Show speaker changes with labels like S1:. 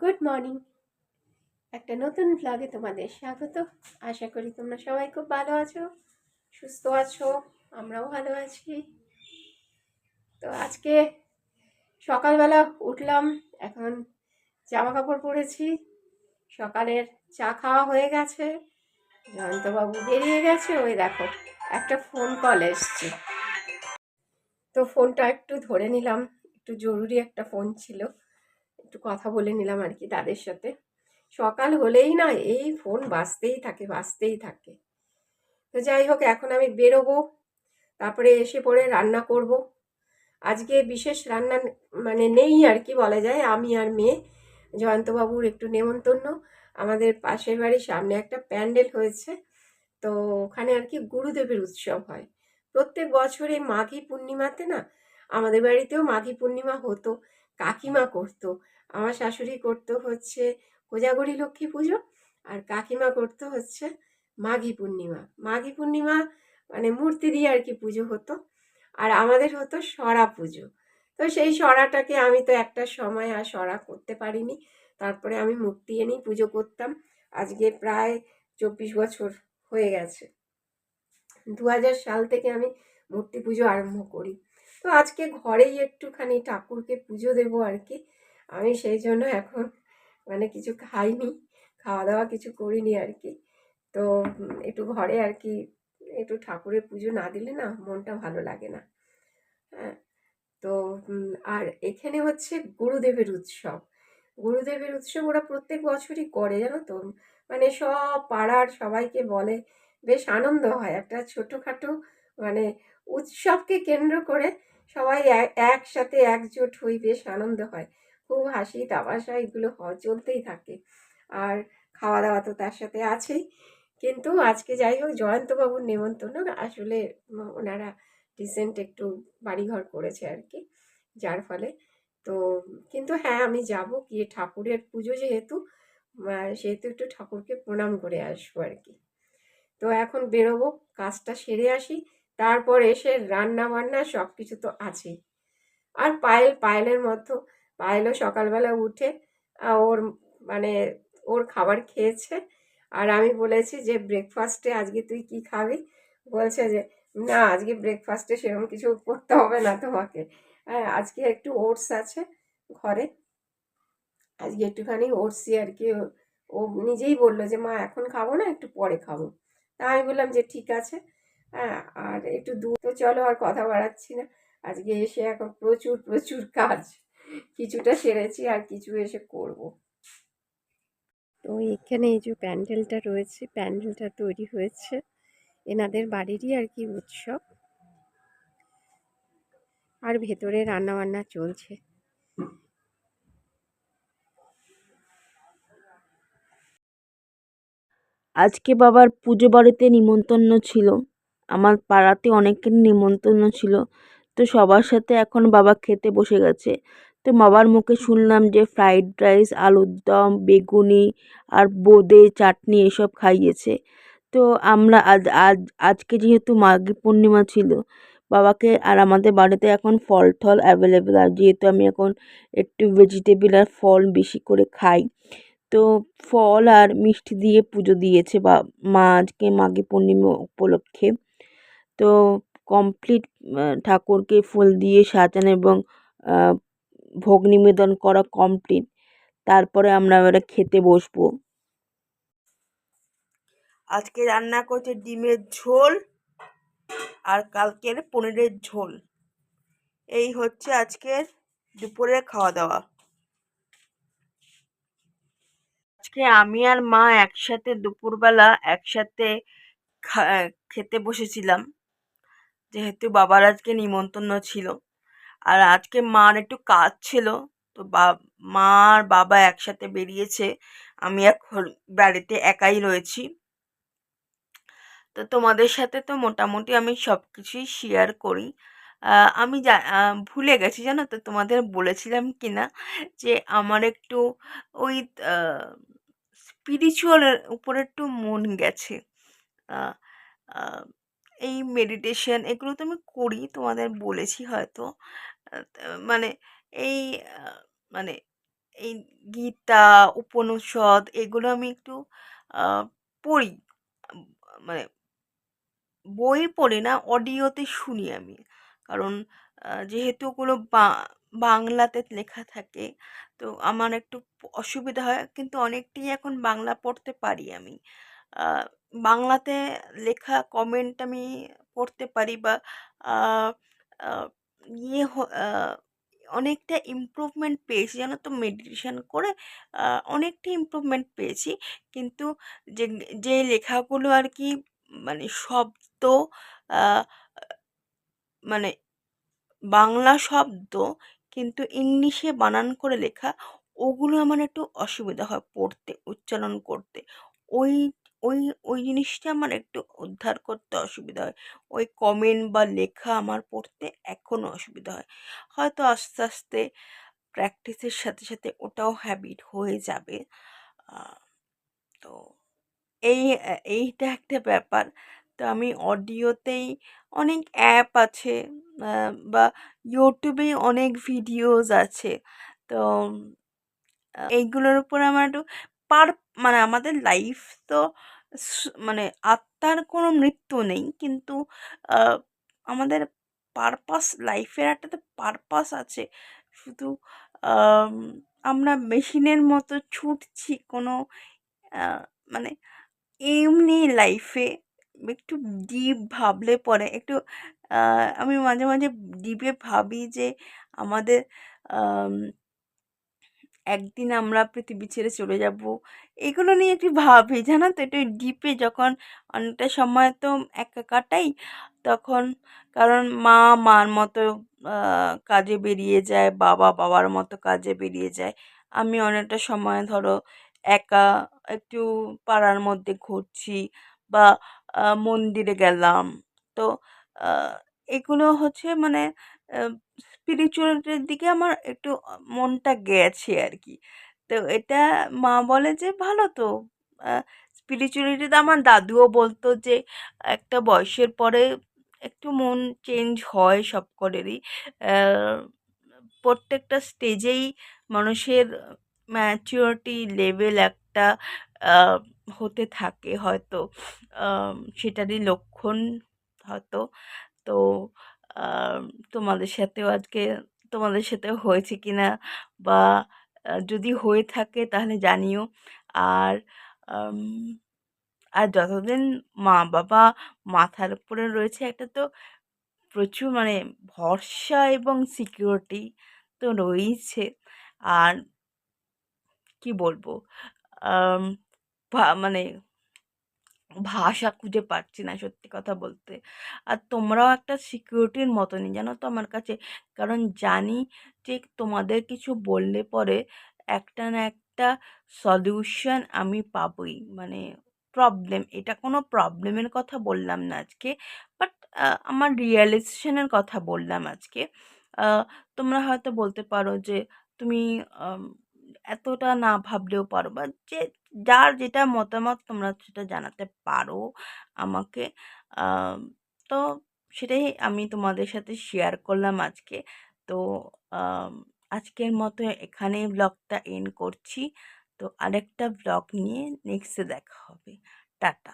S1: Good morning একটা নতুন ব্লগে তোমাদের স্বাগত। আশা করি তোমরা সবাই খুব ভালো আছো, সুস্থ আছো, আমরাও ভালো আছি। তো আজকে সকালবেলা উঠলাম, এখন জামা কাপড় পরেছি। সকালের চা খাওয়া হয়ে গেছে, জয়ন্তবাবু বেরিয়ে গেছে, ওই দেখো, একটা ফোন কল এসছে। তো ফোনটা একটু ধরে নিলাম, একটু জরুরি একটা ফোন ছিল। একটু কথা বলে নিলাম আর কি তাদের সাথে। সকাল হলেই না এই ফোন বাঁচতেই থাকে বাঁচতেই থাকে। তো যাই হোক, এখন আমি বেরোবো, তারপরে এসে পরে রান্না করব। আজকে বিশেষ রান্না মানে নেই আর কি বলা যায়। আমি আর মেয়ে, জয়ন্তবাবুর একটু নেমন্তন্ন। আমাদের পাশের বাড়ির সামনে একটা প্যান্ডেল হয়েছে, তো ওখানে আর কি গুরুদেবের উৎসব হয়। প্রত্যেক বছর এই মাঘী পূর্ণিমাতে না, আমাদের বাড়িতেও মাঘী পূর্ণিমা হতো, কাকিমা করতো। আমার শাশুড়ি করতো হচ্ছে কোজাগরি লক্ষ্মী পুজো আর কাকিমা করতো হচ্ছে মাঘী পূর্ণিমা। মাঘী পূর্ণিমা মানে মূর্তি দিয়ে আর কি পুজো হতো আর আমাদের হতো সরা পুজো। তো সেই সরাটাকে আমি তো একটা সময় আর সরা করতে পারিনি। তারপরে আমি মূর্তি এনেই পুজো করতাম। আজকে প্রায় চব্বিশ বছর হয়ে গেছে। দু হাজার সাল থেকে আমি মূর্তি পুজো আরম্ভ করি। তো আজকে ঘরেই একটুখানি ঠাকুরকে পুজো দেবো আর কি। আমি সেই জন্য এখন মানে কিছু খাইনি খাওয়া দাওয়া কিছু করিনি আর কি তো একটু ঘরে আর কি একটু ঠাকুরের পুজো না দিলে না মনটা ভালো লাগে না। হ্যাঁ তো আর এখানে হচ্ছে গুরুদেবের উৎসব। গুরুদেবের উৎসব ওরা প্রত্যেক বছরই করে জানো তো? মানে সব পাড়ার সবাইকে বলে, বেশ আনন্দ হয়। একটা ছোটোখাটো মানে উৎসবকে কেন্দ্র করে সবাই একসাথে একজোট হই বেশ আনন্দ হয়। খুব হাসি, তামাশা এগুলো চলতেই থাকে। আর খাওয়া দাওয়া তো তার সাথে আছেই। কিন্তু আজকে যাই হোক, জয়ন্তবাবুর নেমন্তন্ন আসলে ওনারা রিসেন্ট একটু বাড়িঘর করেছে আর কি যার ফলে। তো কিন্তু হ্যাঁ আমি যাব গিয়ে ঠাকুরের পুজো যেহেতু সেহেতু একটু ঠাকুরকে প্রণাম করে আসব আর কি তো এখন বেরোবো, কাজটা সেরে আসি, তারপর এসে রান্না বান্না সব কিছু তো আছেই। আর পায়েল, পায়েলের মতো পায়েলও সকালবেলা উঠে ওর মানে ওর খাবার খেয়েছে। আর আমি বলেছি যে ব্রেকফাস্টে আজকে তুই কি খাবি? বলছে যে, না, আজকে ব্রেকফাস্টে সেরকম কিছু করতে হবে না তোমাকে। হ্যাঁ আজকে একটু ওটস আছে ঘরে। আজকে একটুখানি ওটসই আর কি ও নিজেই বলল যে, মা, এখন খাব না, একটু পরে খাব। তা আমি বললাম যে, ঠিক আছে। হ্যাঁ আর একটু দূর তো চলো, আর কথা বাড়াচ্ছি না। আজকে এসে এখন প্রচুর প্রচুর কাজ। কিছুটা সেরেছি আর কিছু এসে করব। তো এখানে এই যে প্যান্ডেলটা রয়েছে প্যান্ডেলটা তৈরি হয়েছে এনাদের বাড়িরই আর কি উৎসব। আর ভেতরে রান্না বান্না চলছে।
S2: আজকে বাবার পুজো বাড়িতে নিমন্ত্রণ ছিল। আমার পাড়াতে অনেকের নিমন্ত্রণ ছিল। তো সবার সাথে এখন বাবা খেতে বসে গেছে। তো বাবার মুখে শুনলাম যে ফ্রাইড রাইস, আলুর দম, বেগুনি আর বোঁদে চাটনি এসব খাইয়েছে। তো আমরা আজ আজ, আজকে যেহেতু মাঘী পূর্ণিমা ছিল, বাবাকে আর আমাদের বাড়িতে এখন ফল টল অ্যাভেলেবেল আর যেহেতু আমি এখন একটু ভেজিটেবিল আর ফল বেশি করে খাই, তো ফল আর মিষ্টি দিয়ে পুজো দিয়েছে বা, মা আজকে মাঘী পূর্ণিমা উপলক্ষে। তো কমপ্লিট ঠাকুরকে ফুল দিয়ে সাজানো এবং ভোগ নিবেদন করা কমপ্লিট তারপরে আমরা এবারে খেতে বসবো। আজকে রান্না করছে ডিমের ঝোল আর কালকের পনিরের ঝোল। এই হচ্ছে আজকের দুপুরের খাওয়া দাওয়া আজকে আমি আর মা একসাথে দুপুরবেলা একসাথে খেতে বসেছিলাম। যেহেতু বাবার আজকে নিমন্ত্রণ ছিল। আর আজকে মার একটু কাজ ছিল, তো মা আর বাবা একসাথে বেরিয়েছে। আমি এখন বাড়িতে একাই রয়েছি। তো তোমাদের সাথে তো মোটামুটি আমি সব কিছুই শেয়ার করি আমি ভুলে গেছি জানো তো তোমাদের বলেছিলাম কি না যে আমার একটু ওই স্পিরিচুয়ালের উপরে একটু মন গেছে। এই মেডিটেশন এগুলো তো আমি করি, তোমাদের বলেছি হয়তো। মানে এই মানে এই গীতা, উপনিষদ এগুলো আমি একটু পড়ি। মানে বই পড়ি না, অডিওতে শুনি আমি। কারণ যেহেতু ওগুলো বাংলাতে লেখা থাকে, তো আমার একটু অসুবিধা হয়। কিন্তু অনেকটাই এখন বাংলা পড়তে পারি আমি। বাংলাতে লেখা কমেন্ট আমি পড়তে পারি বা ইয়ে অনেকটা ইমপ্রুভমেন্ট পেয়েছি। জানো তো মেডিটেশন করে অনেকটা ইমপ্রুভমেন্ট পেয়েছি। কিন্তু যে যে লেখাগুলো আর কি মানে শব্দ মানে বাংলা শব্দ কিন্তু ইংলিশে বানান করে লেখা, ওগুলো আমার একটু অসুবিধা হয় পড়তে, উচ্চারণ করতে। ওই ওই ওই জিনিসটা আমার একটু উদ্ধার করতে অসুবিধা হয়। ওই কমেন্ট বা লেখা আমার পড়তে এখনও অসুবিধা হয়। হয়তো আস্তে আস্তে প্র্যাকটিসের সাথে সাথে ওটাও হ্যাবিট হয়ে যাবে। তো এই, এইটা একটা ব্যাপার। তো আমি অডিওতেই অনেক অ্যাপ আছে বা ইউটিউবে অনেক ভিডিওস আছে। তো, এইগুলোর উপর আমার একটু পার মানে আমাদের লাইফ তো মানে আত্মার কোনো মৃত্যু নেই। কিন্তু আমাদের পারপাস লাইফের একটা তো পারপাস আছে। শুধু আমরা মেশিনের মতো ছুটছি কোনো মানে এমনি লাইফে একটু ডিপ ভাবলে পরে একটু আমি মাঝে মাঝে ডিপে ভাবি যে আমাদের আম, একদিন আমরা পৃথিবী ছেড়ে চলে যাব। এগুলো নিয়ে একটু ভাবি, জানো তো? একটু ডিপে যখন অনেকটা সময় তো একা কাটাই, তখন কারণ মা মার মতো কাজে বেরিয়ে যায়, বাবা বাবার মতো কাজে বেরিয়ে যায়। আমি অনেকটা সময় ধরো একা একটু পাড়ার মধ্যে ঘুরছি বা মন্দিরে গেলাম। তো এগুলো হচ্ছে মানে স্পিরিচুয়ালিটির দিকে আমার একটু মনটা গেছে আর কি তো এটা মা বলে যে, ভালো তো। স্পিরিচুয়ালিটিতে আমার দাদুও বলতো যে, একটা বয়সের পরে একটু মন চেঞ্জ হয় সব করেরই। প্রত্যেকটা স্টেজেই মানুষের ম্যাচিওরিটি লেভেল একটা হতে থাকে হয়তো। সেটারই লক্ষণ হয়তো। তো তোমাদের সাথেও আজকে, তোমাদের সাথেও হয়েছে কিনা বা যদি হয়ে থাকে তাহলে জানিও। আর আর যতদিন মা বাবা মাথার উপরে রয়েছে একটা তো প্রচুর মানে ভরসা এবং সিকিউরিটি তো রয়েছে আর কি বলব? মানে ভাষা খুঁজে পাচ্ছি না সত্যি কথা বলতে। আর তোমরাও একটা সিকিউরিটির মতনই, জানো তো আমার কাছে? কারণ জানি যে তোমাদের কিছু বললে পরে একটা না একটা সলিউশন আমি পাবই। মানে প্রবলেম এটা কোনো প্রবলেমের কথা বললাম না আজকে বাট আমার রিয়েলাইজেশনের কথা বললাম আজকে। তোমরা হয়তো বলতে পারো যে তুমি এতটা না ভাবলেও পারো বা যে, যার যেটা মতামত তোমরা সেটা জানাতে পারো আমাকে। তো সেটাই আমি তোমাদের সাথে শেয়ার করলাম আজকে। তো আজকের মতো এখানেই ব্লগটা এন্ড করছি। তো আরেকটা ব্লগ নিয়ে নেক্সটে দেখা হবে। টাটা।